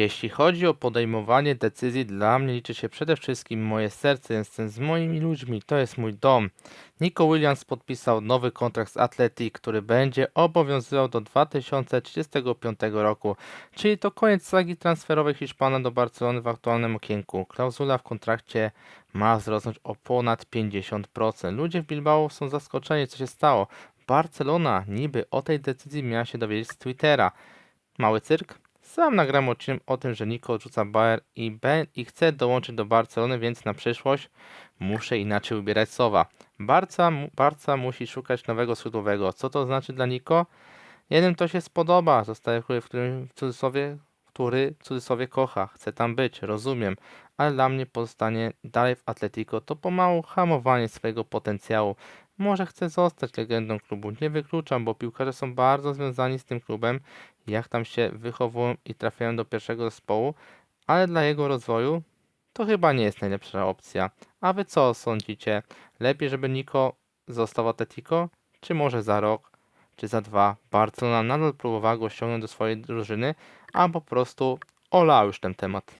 Jeśli chodzi o podejmowanie decyzji, dla mnie liczy się przede wszystkim moje serce. Jestem z moimi ludźmi, to jest mój dom. Nico Williams podpisał nowy kontrakt z Athletic, który będzie obowiązywał do 2035 roku, czyli to koniec sagi transferowej Hiszpana do Barcelony w aktualnym okienku. Klauzula w kontrakcie ma wzrosnąć o ponad 50%. Ludzie w Bilbao są zaskoczeni, co się stało. Barcelona niby o tej decyzji miała się dowiedzieć z Twittera. Mały cyrk? Sam nagram odcinek o tym, że Nico odrzuca Bayer i, be, i chce dołączyć do Barcelony, więc na przyszłość muszę inaczej ubierać słowa. Barca, Barca musi szukać nowego skrzydłowego. Co to znaczy dla Nico? Jednym to się spodoba. Zostaje w którym w cudzysłowie, który w cudzysłowie kocha. Chce tam być, rozumiem. Ale dla mnie pozostanie dalej w Atletico to pomału hamowanie swojego potencjału. Może chce zostać legendą klubu. Nie wykluczam, bo piłkarze są bardzo związani z tym klubem jak tam się wychowują i trafiają do pierwszego zespołu, ale dla jego rozwoju to chyba nie jest najlepsza opcja. A wy co sądzicie? Lepiej, żeby Nico został Atletico, czy może za rok, czy za dwa Barcelona nadal próbowała go ściągnąć do swojej drużyny, a po prostu olała już ten temat.